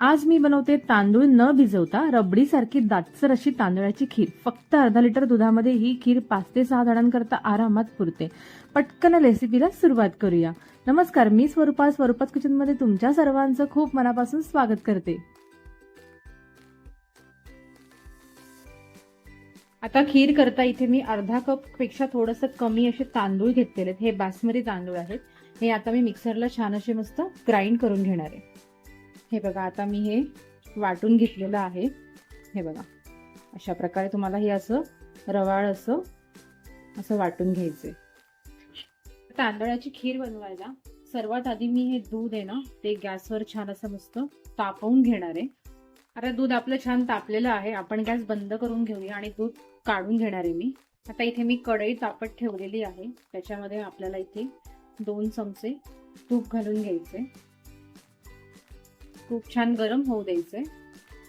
आज मी बनवते तांदूळ न भिजवता रबडीसारखी दाटसर अशी तांदळाची खीर. फक्त अर्धा लिटर दुधामध्ये ही खीर पाच ते सहा जणांकरता आरामात पुरते. पटकन रेसिपीला सुरुवात करूया. नमस्कार मी स्वरूपा स्वरूपात किचनमध्ये तुमच्या सर्वांचं खूप मनापासून स्वागत करते. आता खीर करता इथे मी अर्धा कपपेक्षा थोडंसं कमी असे तांदूळ घेतलेले आहेत. हे बासमती तांदूळ आहेत. हे आता मी मिक्सरला छान असे मस्त ग्राइंड करून घेणार आहे. हे बघा आता मी हे वाटून घेतलेलं आहे. हे बघा अशा प्रकारे तुम्हाला हे असं रवाळ असं असं वाटून घ्यायचंय. तांदळाची खीर बनवायला सर्वात आधी मी हे दूध आहे ना ते गॅसवर छान असं मस्त तापवून घेणार आहे. आता दूध आपलं छान तापलेलं आहे आपण गॅस बंद करून घेऊया आणि दूध काढून घेणार आहे मी. आता इथे मी कढई तापत ठेवलेली आहे त्याच्यामध्ये आपल्याला इथे दोन चमचे तूप घालून घ्यायचे खूप छान गरम होऊ द्यायचंय.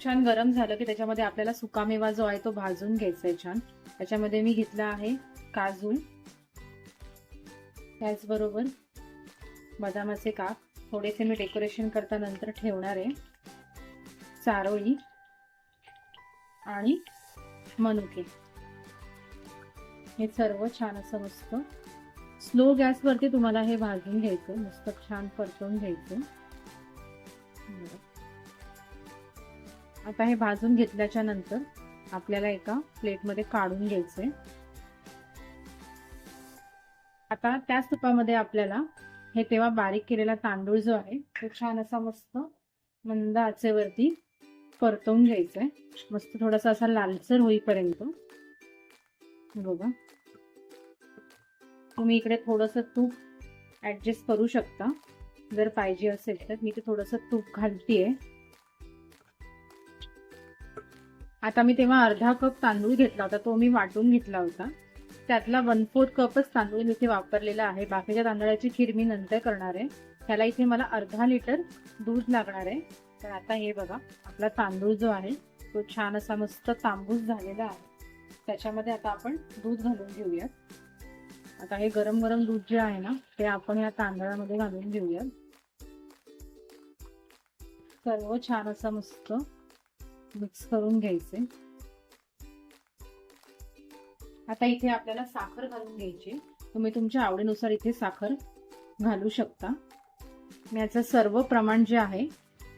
छान गरम झालं की त्याच्यामध्ये आपल्याला सुकामेवा जो आहे तो भाजून घ्यायचा आहे छान. त्याच्यामध्ये मी घेतला आहे काजू त्याचबरोबर बदामाचे काप. थोडेसे मी डेकोरेशन करता नंतर ठेवणार आहे. चारोळी आणि मनुके. हे सर्व छान असं मस्त. स्लो गॅसवरती तुम्हाला हे भाजून घ्यायचं. मस्त छान परतवून घ्यायचं. आता हे भाजून घेतल्याच्या नंतर आपल्याला एका प्लेटमध्ये काढून घ्यायचंय आता त्याच तुपामध्ये आपल्याला हे तेव्हा बारीक केलेला तांदूळ जो आहे तो छान असा मस्त मंद आचेवरती परतवून घ्यायचंय मस्त थोडासा असा लालसर होईपर्यंत. बघा. तुम्ही इकडे थोडंसं तूप ऍडजस्ट करू शकता. जर पाहिजे असेल तर मी ते थोडंसं तूप घालतीये. आता मी तेव्हा अर्धा कप तांदूळ घेतला होता तो मी वाटून घेतला होता. त्यातला वन फोर्थ कपच तांदूळ मी इथे वापरलेला आहे. बाकीच्या तांदळाची खीर मी नंतर करणार आहे. त्याला इथे मला अर्धा लिटर दूध लागणार आहे. तर आता हे बघा आपला तांदूळ जो आहे तो छान असा मस्त तांबूस झालेला आहे. त्याच्यामध्ये आता आपण दूध घालून घेऊयात. आता हे गरम गरम दूध जे आहे ना ते आपण या तांदळामध्ये घालून घेऊया. सर्व छान असं मस्त मिक्स करून घ्यायचे. आता इथे आपल्याला साखर घालून घ्यायची. तुम्ही तुमच्या आवडीनुसार इथे साखर घालू शकता. मी याचं सर्व प्रमाण जे आहे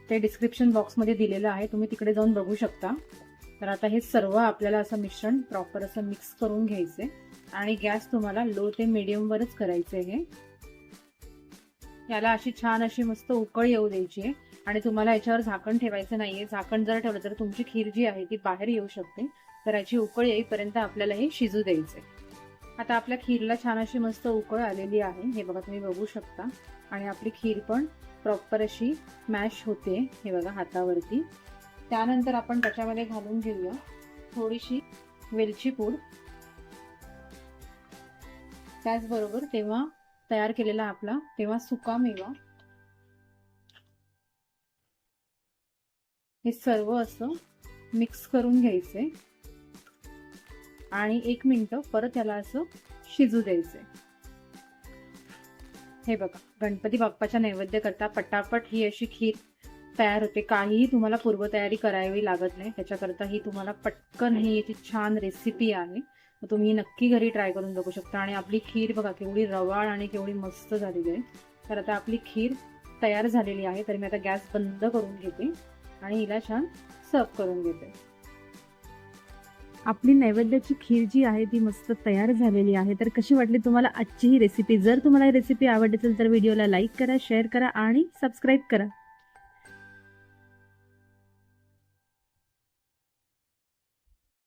ते डिस्क्रिप्शन बॉक्समध्ये दिलेलं आहे. तुम्ही तिकडे जाऊन बघू शकता. तर आता हे सर्व आपल्याला असं मिश्रण प्रॉपर असं मिक्स करून घ्यायचे आणि गॅस तुम्हाला लो ते मिडियमवरच करायचे हे. याला अशी छान अशी मस्त उकळ येऊ द्यायची आहे. आणि तुम्हाला याच्यावर झाकण ठेवायचं नाहीये. झाकण जर ठेवलं तर तुमची खीर जी आहे ती बाहेर येऊ शकते. तर याची उकळ येईपर्यंत आपल्याला हे शिजू द्यायचे आता आपल्या खीरला छान अशी मस्त उकळ आलेली आहे. हे बघा तुम्ही बघू शकता. आणि आपली खीर पण प्रॉपर अशी मॅश होते. हे बघा हातावरती. त्यानंतर आपण त्याच्यामध्ये घालून घेऊया थोडीशी वेलची पूड. त्याचबरोबर तेव्हा तयार केलेला आपला तेव्हा सुका मेवा. हे सर्व असं मिक्स करून घ्यायचे. आणि एक मिनिट परत याला असं शिजू द्यायचे. हे बघा गणपती बाप्पाच्या नैवेद्य करता पटापट ही अशी खीर तयार होते. काहीही तुम्हाला पूर्वतयारी करावी लागत नाही. त्याच्याकरता ही तुम्हाला पटकन ही याची छान रेसिपी आहे. तुम्ही नक्की घरी ट्राय करून बघू शकता. आणि आपली खीर बघा केवढी रवाळ आणि केवढी मस्त झालेली आहे. तर आता आपली खीर तयार झालेली आहे. तर मी आता गॅस बंद करून घेते आणि हिला छान सर्व करून घेते. आपली नैवेद्याची खीर जी आहे ती मस्त तयार झालेली आहे. तर कशी वाटली तुम्हाला आजची ही रेसिपी जर तुम्हाला ही रेसिपी आवडली असेल तर व्हिडिओला लाईक करा शेअर करा आणि सबस्क्राईब करा.